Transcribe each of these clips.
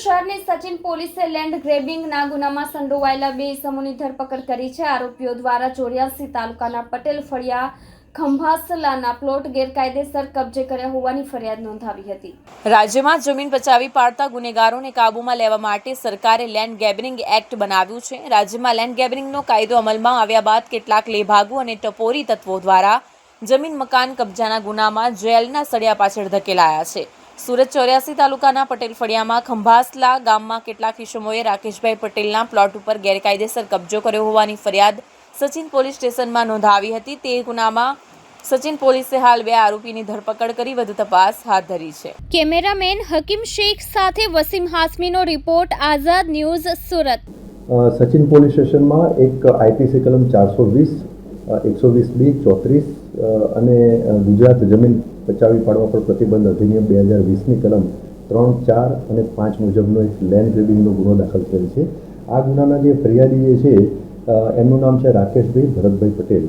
શહેરની સચિન પોલીસે લેન્ડ ગ્રેબિંગના ગુનામાં સંડોવાયેલા બે ઇસમોની ધરપકડ કરી છે. આરોપીઓ દ્વારા ચોર્યાસી તાલુકાના પટેલ ફળિયા ખંભાસલાના પ્લોટ ગેરકાયદેસર કબજે કર્યા હોવાની ફરિયાદ નોંધાવી હતી. રાજ્યમાં જમીન પચાવી પાડતા ગુનેગારોને કાબૂમાં લેવા માટે સરકારે લેન્ડ ગેબરિંગ એક્ટ બનાવ્યું છે. રાજ્યમાં લેન્ડ ગેબરિંગનો કાયદો અમલમાં આવ્યા બાદ કેટલાક લેભાગુ અને ટપોરી તત્વો દ્વારા જમીન મકાન કબજાના ગુનામાં જેલના સળિયા પાછળ ધકેલાયા છે. સુરત ચોર્યાસી તાલુકાના પટેલ ફળિયામાં ખંભાસલા ગામમાં કેટલાક ઇસમોએ રાકેશભાઈ પટેલના પ્લોટ ઉપર ગેરકાયદેસર કબજો કર્યો હોવાની ફરિયાદ સચિન પોલીસ સ્ટેશનમાં નોંધાવી હતી. તે ગુનામાં સચિન પોલીસે હાલ બે આરોપીની ધરપકડ કરી વધુ તપાસ હાથ ધરી છે. કેમેરામેન હકીમ શેખ સાથે Wasim હાસમીનો report Azad news Surat. Sachin police સ્ટેશનમાં એક આઈપીસી કલમ ચારસો વીસ એકસો વીસ બી, ચોત્રીસ અને ગુજરાત જમીન પચાવી પાડવા પર પ્રતિબંધ અધિનિયમ બે હજાર વીસની કલમ ત્રણ, ચાર અને પાંચ મુજબનો એક લેન્ડ ગ્રેડિંગનો ગુનો દાખલ થયેલ છે. આ ગુનાના જે ફરિયાદી છે એમનું નામ છે રાકેશભાઈ ભરતભાઈ પટેલ.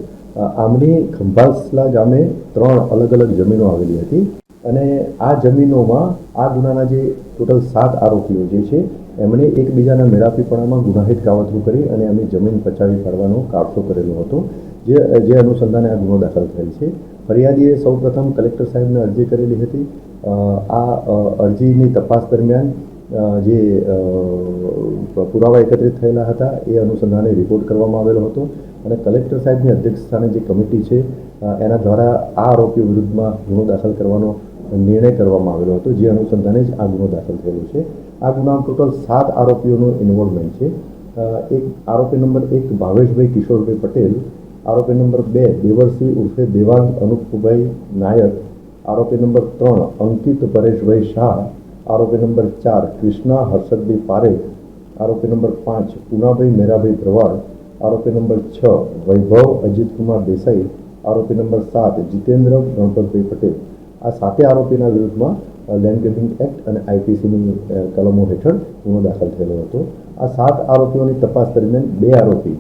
આમની ખંભાસલા ગામે ત્રણ અલગ અલગ જમીનો આવેલી હતી અને આ જમીનોમાં આ ગુનાના જે ટોટલ સાત આરોપીઓ જે છે, એમણે એકબીજાના મેળાપીપણામાં ગુનાહિત કાવતરું કરી અને એમની જમીન પચાવી પાડવાનો કાવતો કરેલો હતો. જે જે અનુસંધાને આ ગુનો દાખલ થયેલ છે. ફરિયાદીએ સૌપ્રથમ કલેક્ટર સાહેબને અરજી કરેલી હતી. આ અરજીની તપાસ દરમિયાન જે પુરાવા એકત્રિત થયેલા હતા, એ અનુસંધાને રિપોર્ટ કરવામાં આવેલો હતો અને કલેક્ટર સાહેબની અધ્યક્ષસ્થાને જે કમિટી છે એના દ્વારા આ આરોપી વિરુદ્ધમાં ગુનો દાખલ કરવાનો નિર્ણય કરવામાં આવેલો હતો, જે અનુસંધાને જ આ ગુનો દાખલ થયેલો છે. આ ગુનામાં ટોટલ સાત આરોપીઓનું ઇન્વોલ્વમેન્ટ છે. એક, આરોપી નંબર એક ભાવેશભાઈ કિશોરભાઈ પટેલ આરોપી નંબર બે, દેવરસિંહ ઉર્ફે દેવાંગ અનુપભાઈ નાયક. આરોપી નંબર ત્રણ, અંકિત પરેશભાઈ શાહ. આરોપી નંબર ચાર ક્રિષ્ના હર્ષદભાઈ પારેખ. આરોપી નંબર પાંચ પુનાભાઈ મેરાભાઈ ભરવાડ આરોપી નંબર છ, વૈભવ અજીતકુમાર દેસાઈ. આરોપી નંબર સાત, જીતેન્દ્ર ગણપતભાઈ પટેલ. આ સાતે આરોપીના વિરુદ્ધમાં લેન્ડ એક્ટ અને આઈપીસીની કલમો હેઠળ ગુનો દાખલ થયેલો હતો. આ સાત આરોપીઓની તપાસ દરમિયાન બે આરોપી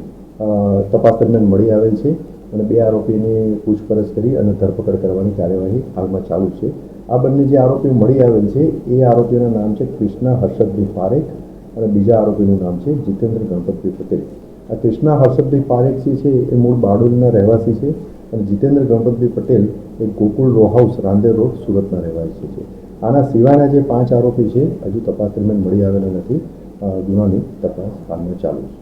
તપાસ દરમિયાન મળી આવેલ છે અને બે આરોપીની પૂછપરછ કરી અને ધરપકડ કરવાની કાર્યવાહી હાલમાં ચાલુ છે. આ બંને જે આરોપીઓ મળી આવેલ છે, એ આરોપીઓના નામ છે કૃષ્ણા હર્ષદભાઈ પારેખ અને બીજા આરોપીનું નામ છે જીતેન્દ્ર ગણપતભાઈ પટેલ. આ કૃષ્ણા હર્ષદભાઈ પારેખ જે છે, એ મૂળ બારડોલીના રહેવાસી છે અને જીતેન્દ્ર ગણપતભાઈ પટેલ એ Gokul row house, Rander road, સુરતના રહેવાસી છે. આના સિવાયના જે પાંચ આરોપી છે, હજુ તપાસ દરમિયાન મળી આવેલા નથી. ગુનાની તપાસ હાલમાં ચાલુ છે.